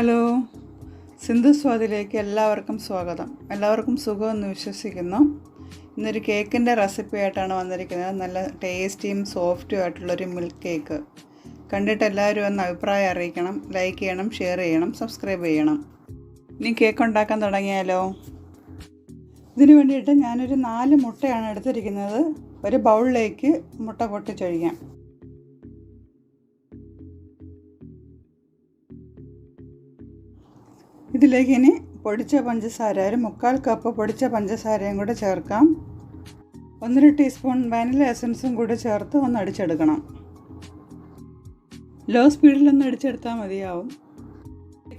Hello. Sindhu സ്വാദിലേക്ക് എല്ലാവർക്കും സ്വാഗതം. എല്ലാവർക്കും സുഖമെന്ന് വിശ്വസിക്കുന്നു. ഇന്നൊരു കേക്കിന്റെ റെസിപ്പി ആയിട്ടാണ് വന്നിരിക്കുന്നത്. നല്ല ടേസ്റ്റിയും സോഫ്റ്റും ആയിട്ടുള്ളൊരു മിൽക്ക് കേക്ക്. കണ്ടിട്ട് എല്ലാവരും ഒന്ന് അഭിപ്രായം അറിയിക്കണം ലൈക്ക് ചെയ്യണം ഷെയർ ചെയ്യണം സബ്സ്ക്രൈബ് ചെയ്യണം. ഇനി കേക്ക് ഉണ്ടാക്കാൻ തുടങ്ങിയാലോ? ഇതിന് വേണ്ടിയിട്ട് ഞാനൊരു നാല് മുട്ടയാണ് എടുത്തിരിക്കുന്നത്. ഒരു ബൗളിലേക്ക് മുട്ട പൊട്ടിച്ചൊഴിക്കാം. ഇതിലേക്ക് ഇനി പൊടിച്ച പഞ്ചസാര ഒരു മുക്കാൽ കപ്പ് പൊടിച്ച പഞ്ചസാരയും കൂടെ ചേർക്കാം. ഒന്നര ടീസ്പൂൺ വാനില എസൻസും കൂടെ ചേർത്ത് ഒന്ന് അടിച്ചെടുക്കണം. ലോ സ്പീഡിൽ ഒന്ന് അടിച്ചെടുത്താൽ മതിയാവും.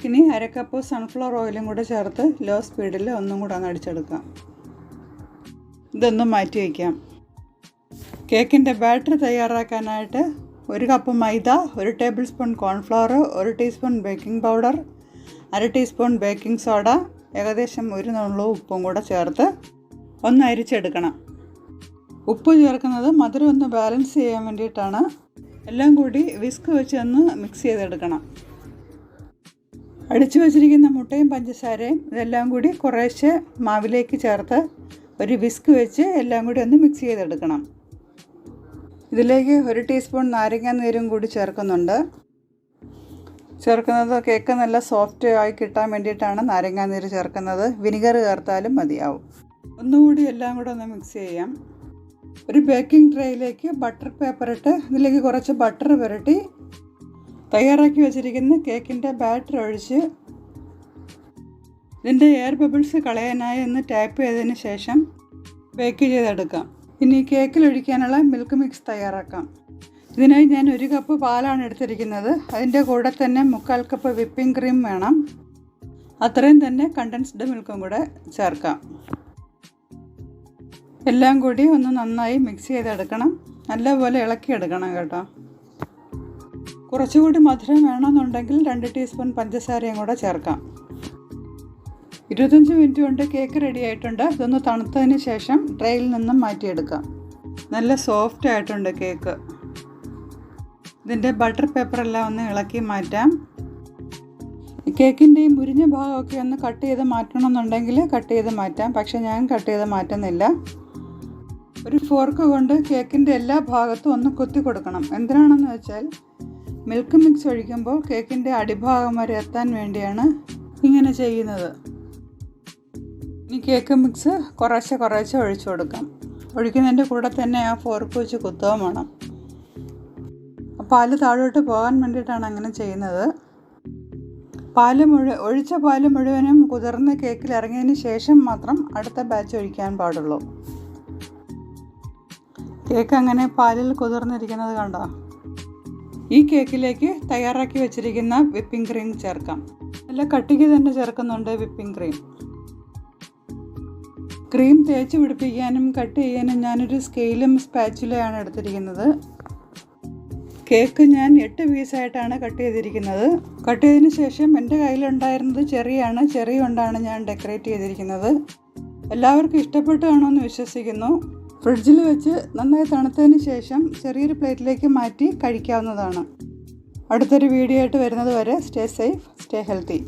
ഇനി അര കപ്പ് സൺഫ്ലവർ ഓയിലും കൂടെ ചേർത്ത് ലോ സ്പീഡിൽ ഒന്നും കൂടെ ഒന്ന് അടിച്ചെടുക്കാം. ഇതൊന്നും മാറ്റി വയ്ക്കാം കേക്കിന്റെ ബാറ്റർ തയ്യാറാക്കാനായിട്ട് ഒരു കപ്പ് മൈദ ഒരു ടേബിൾ സ്പൂൺ കോൺഫ്ലവർ ഒരു ടീസ്പൂൺ ബേക്കിംഗ് പൗഡർ അര ടീസ്പൂൺ ബേക്കിംഗ് സോഡ ഏകദേശം ഒരു നുള്ളു ഉപ്പും കൂടെ ചേർത്ത് ഒന്ന് അരിച്ചെടുക്കണം. ഉപ്പ് ചേർക്കുന്നത് മധുരം ഒന്ന് ബാലൻസ് ചെയ്യാൻ വേണ്ടിയിട്ടാണ്. എല്ലാം കൂടി വിസ്ക് വെച്ച് ഒന്ന് മിക്സ് ചെയ്തെടുക്കണം. അടിച്ചു വച്ചിരിക്കുന്ന മുട്ടയും പഞ്ചസാരയും ഇതെല്ലാം കൂടി കുറേശ്ശെ മാവിലേക്ക് ചേർത്ത് ഒരു വിസ്ക് വെച്ച് എല്ലാം കൂടി ഒന്ന് മിക്സ് ചെയ്തെടുക്കണം. ഇതിലേക്ക് ഒരു ടീസ്പൂൺ നാരങ്ങ നീരും കൂടി ചേർക്കുന്നുണ്ട്. ചേർക്കുന്നത് കേക്ക് നല്ല സോഫ്റ്റ് ആയി കിട്ടാൻ വേണ്ടിയിട്ടാണ് നാരങ്ങാനീര് ചേർക്കുന്നത്. വിനിഗർ ചേർത്താലും മതിയാവും. ഒന്നുകൂടി എല്ലാം കൂടെ ഒന്ന് മിക്സ് ചെയ്യാം. ഒരു ബേക്കിംഗ് ട്രേയിലേക്ക് ബട്ടർ പേപ്പർ ഇട്ട് ഇതിലേക്ക് കുറച്ച് ബട്ടർ പുരട്ടി തയ്യാറാക്കി വെച്ചിരിക്കുന്ന കേക്കിന്റെ ബാറ്റർ ഒഴിച്ച് ഇതിന്റെ എയർ ബബിൾസ് കളയാനായി ഒന്ന് ടാപ്പ് ചെയ്തതിന് ശേഷം ബേക്ക് ചെയ്തെടുക്കാം. ഇനി കേക്കിൽ ഒഴിക്കാനുള്ള മിൽക്ക് മിക്സ് തയ്യാറാക്കാം. ഇതിനായി ഞാൻ ഒരു കപ്പ് പാലാണ് എടുത്തിരിക്കുന്നത്. അതിന്റെ കൂടെ തന്നെ മുക്കാൽ കപ്പ് വിപ്പിംഗ് ക്രീം വേണം. അത്രയും തന്നെ കണ്ടൻസ്ഡ് മിൽക്കും കൂടെ ചേർക്കാം. എല്ലാം കൂടി ഒന്ന് നന്നായി മിക്സ് ചെയ്തെടുക്കണം. നല്ലപോലെ ഇളക്കിയെടുക്കണം കേട്ടോ. കുറച്ചുകൂടി മധുരം വേണമെന്നുണ്ടെങ്കിൽ രണ്ട് ടീസ്പൂൺ പഞ്ചസാരയും കൂടെ ചേർക്കാം. ഇരുപത്തഞ്ച് മിനിറ്റ് കൊണ്ട് കേക്ക് റെഡി ആയിട്ടുണ്ട്. ഇതൊന്ന് തണുത്തതിന് ശേഷം ട്രെയിൽ നിന്നും മാറ്റിയെടുക്കാം. നല്ല സോഫ്റ്റ് ആയിട്ടുണ്ട് കേക്ക് ഇതിന്റെ ബട്ടർ പേപ്പറെല്ലാം ഒന്ന് ഇളക്കി മാറ്റാം. കേക്കിന്റെ ഈ മുരിഞ്ഞ ഭാഗമൊക്കെ ഒന്ന് കട്ട് ചെയ്ത് മാറ്റണമെന്നുണ്ടെങ്കിൽ കട്ട് ചെയ്ത് മാറ്റാം. പക്ഷെ ഞാൻ കട്ട് ചെയ്ത് മാറ്റുന്നില്ല. ഒരു ഫോർക്ക് കൊണ്ട് കേക്കിന്റെ എല്ലാ ഭാഗത്തും ഒന്ന് കൊത്തി കൊടുക്കണം. എന്തിനാണെന്ന് വെച്ചാൽ മിൽക്ക് മിക്സ് ഒഴിക്കുമ്പോൾ കേക്കിന്റെ അടിഭാഗം വരെ എത്താൻ വേണ്ടിയാണ് ഇങ്ങനെ ചെയ്യുന്നത്. ഇനി കേക്ക് മിക്സ് കുറേശ്ശെ കുറേശ്ശെ ഒഴിച്ചു കൊടുക്കാം. ഒഴിക്കുന്നതിന്റെ കൂടെ തന്നെ ആ ഫോർക്ക് വെച്ച് കുത്തുകയും വേണം. പാൽ താഴോട്ട് പോകാൻ വേണ്ടിയിട്ടാണ് അങ്ങനെ ചെയ്യുന്നത്. പാൽ മുഴു ഒഴിച്ച പാൽ മുഴുവനും കുതിർന്ന് കേക്കിൽ ഇറങ്ങിയതിന് ശേഷം മാത്രം അടുത്ത ബാച്ച് ഒഴിക്കാൻ പാടുള്ളൂ. കേക്ക് അങ്ങനെ പാലിൽ കുതിർന്നിരിക്കുന്നത് കണ്ടോ? ഈ കേക്കിലേക്ക് തയ്യാറാക്കി വെച്ചിരിക്കുന്ന വിപ്പിംഗ് ക്രീം ചേർക്കാം. നല്ല കട്ടിക്ക് തന്നെ ചേർക്കുന്നുണ്ട് വിപ്പിംഗ് ക്രീം. ക്രീം തേച്ച് പിടിപ്പിക്കാനും കട്ട് ചെയ്യാനും ഞാനൊരു സ്കെയിലും സ്പാച്ചുലയാണ് എടുത്തിരിക്കുന്നത്. കേക്ക് ഞാൻ എട്ട് പീസായിട്ടാണ് കട്ട് ചെയ്തിരിക്കുന്നത്. കട്ട് ചെയ്തതിന് ശേഷം എന്റെ കയ്യിലുണ്ടായിരുന്നത് ചെറിയാണ്. ചെറിയ കൊണ്ടാണ് ഞാൻ ഡെക്കറേറ്റ് ചെയ്തിരിക്കുന്നത്. എല്ലാവർക്കും ഇഷ്ടപ്പെട്ടു കാണുമെന്ന് വിശ്വസിക്കുന്നു. ഫ്രിഡ്ജിൽ വെച്ച് നന്നായി തണുത്തതിന് ശേഷം ചെറിയൊരു പ്ലേറ്റിലേക്ക് മാറ്റി കഴിക്കാവുന്നതാണ്. അടുത്തൊരു വീഡിയോ ആയിട്ട് വരുന്നത് വരെ സ്റ്റേ സേഫ് സ്റ്റേ ഹെൽത്തി